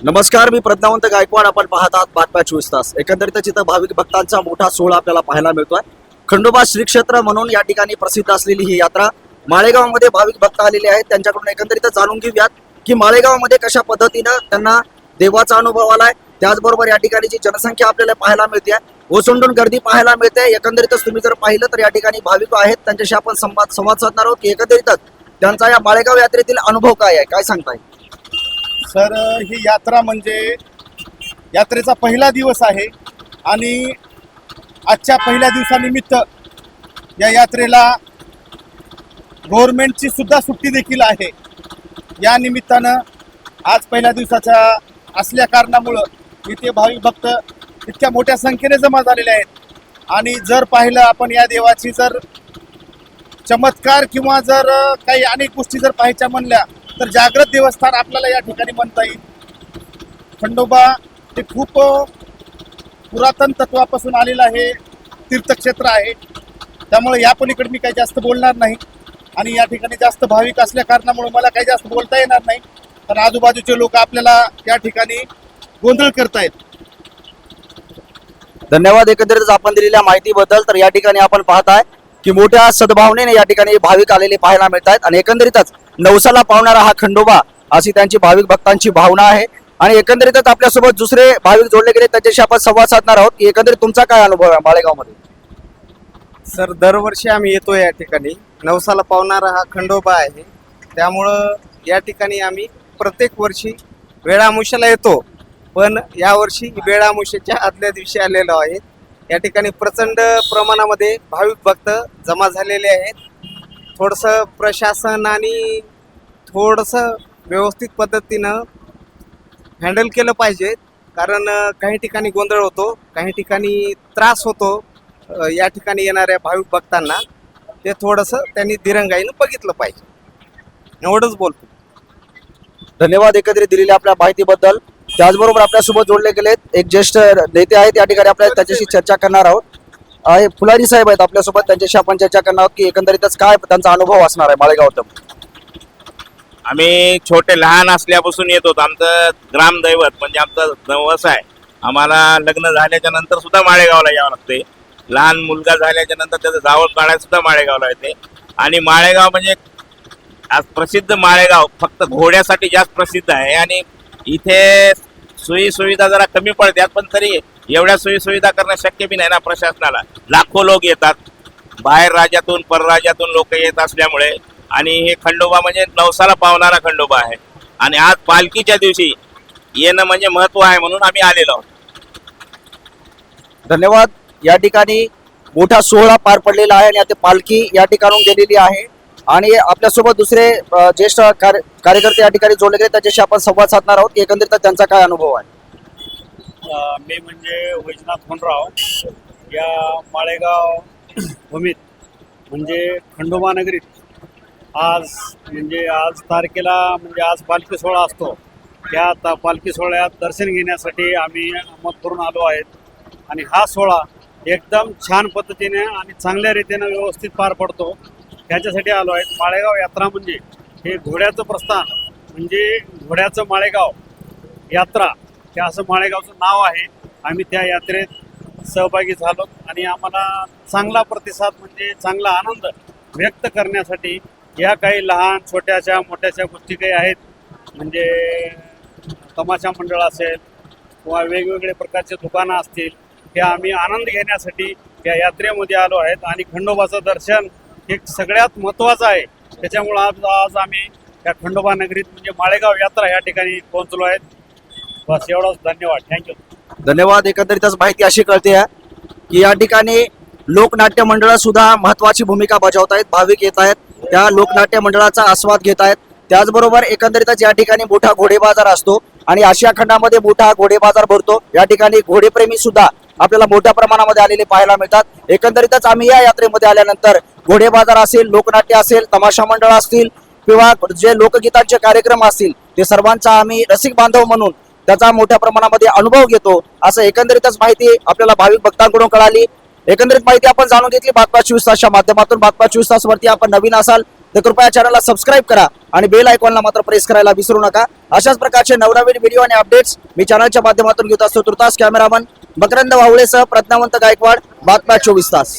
नमस्कार मी प्रज्ञावंत गायकवाड. आपण पाहत आहात बातम्या चोवीस तास. एकंदरीतच इथं भाविक भक्तांचा मोठा सोहळा आपल्याला पाहायला मिळतोय. खंडोबा श्री क्षेत्र म्हणून या ठिकाणी प्रसिद्ध असलेली ही यात्रा माळेगावमध्ये भाविक भक्त आलेले आहेत. त्यांच्याकडून एकंदरीतच जाणून घेऊयात की माळेगावमध्ये कशा पद्धतीनं त्यांना देवाचा अनुभव आलाय. त्याचबरोबर या ठिकाणी जी जनसंख्या आपल्याला पाहायला मिळते ओसंडून गर्दी पाहायला मिळते. एकंदरीतच तुम्ही जर पाहिलं तर या ठिकाणी भाविक आहेत. त्यांच्याशी आपण संवाद संवाद साधणार आहोत की एकंदरीतच त्यांचा या माळेगाव यात्रेतील अनुभव काय आहे? काय सांगताय? तर ही यात्रा म्हणजे यात्रेचा पहिला दिवस आहे आणि आजच्या पहिल्या दिवसानिमित्त या यात्रेला गव्हर्नमेंटची सुद्धा सुट्टी देखील आहे. या निमित्तानं आज पहिल्या दिवसाच्या असल्या कारणामुळं इथे भाविक भक्त इतक्या मोठ्या संख्येने जमा झालेले आहेत. आणि जर पाहिलं आपण या देवाची जर चमत्कार किंवा जर काही अनेक गोष्टी जर पाहायच्या म्हणल्या तर जागृत देवस्थान आपल्याला या ठिकाणी म्हणता येईल. खंडोबा हे खूप पुरातन तत्वापासून आलेलं आहे तीर्थक्षेत्र आहे. त्यामुळे या पलीकडे मी काही जास्त बोलणार नाही. आणि या ठिकाणी जास्त भाविक असल्या कारणामुळे मला काही जास्त बोलता येणार नाही. तर आजूबाजूचे लोक आपल्याला या ठिकाणी गोंधळ करतायत. धन्यवाद एकंदरीतच आपण दिलेल्या माहितीबद्दल. तर या ठिकाणी आपण पाहताय की मोठ्या सद्भावनेने या ठिकाणी भाविक आलेले पाहायला मिळत आहेत आणि एकंदरीतच नवसाला पावणारा हा खंडोबा अशी त्यांची भाविक भक्तांची भावना आहे. आणि एकंदरीतच आपल्यासोबत दुसरे भाविक जोडले गेले त्याच्याशी आपण संवाद साधणार आहोत. की एकंदरीत तुमचा काय अनुभव आहे माळेगावमध्ये सर दरवर्षी आम्ही येतो या ठिकाणी. नवसाला पावणारा हा खंडोबा आहे. त्यामुळं या ठिकाणी आम्ही प्रत्येक वर्षी वेळामुशाला येतो. पण यावर्षी वेळामुशाच्या आदल्या दिवशी आलेलो आहे. या ठिकाणी प्रचंड प्रमाणामध्ये भाविक भक्त जमा झालेले आहेत. थोडंसं प्रशासन आणि थोडंसं व्यवस्थित पद्धतीनं हँडल केलं पाहिजे. कारण काही ठिकाणी गोंधळ होतो काही ठिकाणी त्रास होतो या ठिकाणी येणाऱ्या भाविक भक्तांना. ते थोडंसं त्यांनी दिरंगाईनं बघितलं पाहिजे. एवढंच बोलतो. धन्यवाद एकत्रित दिलेल्या आपल्या माहितीबद्दल. त्याचबरोबर आपल्यासोबत जोडले गेलेत एक ज्येष्ठ नेते आहेत या ठिकाणी आपल्या त्याच्याशी चर्चा करणार आहोत. आहे फुलारी साहेब आहेत आपल्यासोबत त्यांच्याशी आपण चर्चा करणार आहोत की एकंदरीतच काय त्यांचा अनुभव असणार आहे माळेगावात आम्ही छोटे लहान असल्यापासून येत होतो. आमचं ग्रामदैवत म्हणजे आमचं नवस आहे आम्हाला लग्न झाल्याच्यानंतर सुद्धा माळेगावला यावं लागते लहान मुलगा झाल्याच्यानंतर त्याचं जावळ काढायला सुद्धा माळेगावला येते. आणि माळेगाव म्हणजे आज प्रसिद्ध माळेगाव फक्त घोड्यासाठी जास्त प्रसिद्ध आहे. आणि इथे सोयी सुविधा जरा कमी पडतात पण तरी एवढ्या सोयी सुविधा करणं शक्य बी नाही ना प्रशासनाला. लाखो लोक येतात. बाहेर राज्यातून परराज्यातून लोक येत असल्यामुळे. आणि हे खंडोबा म्हणजे नवसाला पावणारा खंडोबा आहे. आणि आज पालखीच्या दिवशी येणं म्हणजे महत्त्व आहे म्हणून आम्ही आलेलो आहोत. धन्यवाद. या ठिकाणी मोठा सोहळा पार पडलेला आहे आणि आता पालखी या ठिकाणून गेलेली आहे. आणि आपल्यासोबत दुसरे ज्येष्ठ कार्य- कार्यकर्ते या ठिकाणी जोडले गेले त्याच्याशी आपण संवाद साधणार आहोत. की एकंदरीत त्यांचा काय अनुभव आहे? मी म्हणजे वैजनाथ होनराव. या माळेगाव भूमीत म्हणजे खंडोबा नगरीत आज म्हणजे आज तारखेला म्हणजे आज पालखी सोहळा असतो. त्या पालखी सोहळ्यात दर्शन घेण्यासाठी आम्ही अहमदपूरून आलो आहेत. आणि हा सोहळा एकदम छान पद्धतीने आणि चांगल्या रीतीने व्यवस्थित पार पडतो. त्याच्यासाठी आलो आहे. माळेगाव यात्रा म्हणजे हे घोड्याचं प्रस्थान म्हणजे घोड्याचं माळेगाव यात्रा हे असं माळेगावचं नाव आहे. आम्ही त्या यात्रेत सहभागी झालो आणि आम्हाला चांगला प्रतिसाद म्हणजे चांगला आनंद व्यक्त करण्यासाठी या काही लहान छोट्याशा मोठ्याशा गोष्टी काही आहेत. म्हणजे तमाशा मंडळ असेल किंवा वेगवेगळे प्रकारचे दुकानं असतील हे आम्ही आनंद घेण्यासाठी या यात्रेमध्ये आलो आहेत. आणि खंडोबाचं दर्शन हे सगळ्यात महत्त्वाचं आहे. त्याच्यामुळं आज आज आम्ही या खंडोबा नगरीत म्हणजे माळेगाव यात्रा या ठिकाणी पोहोचलो आहेत बस एवढाच. धन्यवाद. थँक्यू धन्यवाद. एकंदरीतच माहिती अशी कळते की या ठिकाणी लोकनाट्य मंडळ सुद्धा महत्वाची भूमिका बजावत आहेत भाविक येत आहेत. त्या लोकनाट्य मंडळाचा आस्वाद घेत आहेत. त्याचबरोबर एकंदरीतच या ठिकाणी मोठा घोडे बाजार असतो आणि आशिया खंडामध्ये मोठा घोडे बाजार भरतो. या ठिकाणी घोडेप्रेमी सुद्धा आपल्याला मोठ्या प्रमाणामध्ये आलेले पाहायला मिळतात. एकंदरीतच आम्ही या यात्रेमध्ये आल्यानंतर घोडे बाजार असेल लोकनाट्य असेल तमाशा मंडळ असतील किंवा जे लोकगीतांचे कार्यक्रम असतील ते सर्वांचा आम्ही रसिक बांधव म्हणून त्याचा मोठ्या प्रमाणामध्ये अनुभव घेतो. असं एकंदरीतच माहिती आपल्याला भाविक भक्तांकडून कळाली. एकंदरीत माहिती आपण जाणून घेतली. बातम्या चोवीस तासच्या माध्यमातून बातम्या चोवीस तास वरती आपण नवीन असाल तर कृपया चॅनलला सबस्क्राईब करा आणि बेल आयकॉनला मात्र प्रेस करायला विसरू नका. अशाच प्रकारचे नवनवीन व्हिडिओ आणि अपडेट्स मी चॅनलच्या माध्यमातून घेत असतो. तुर्तास कॅमेरामन मकरंद वावळेसह प्रज्ञावंत गायकवाड. बातम्या चोवीस तास.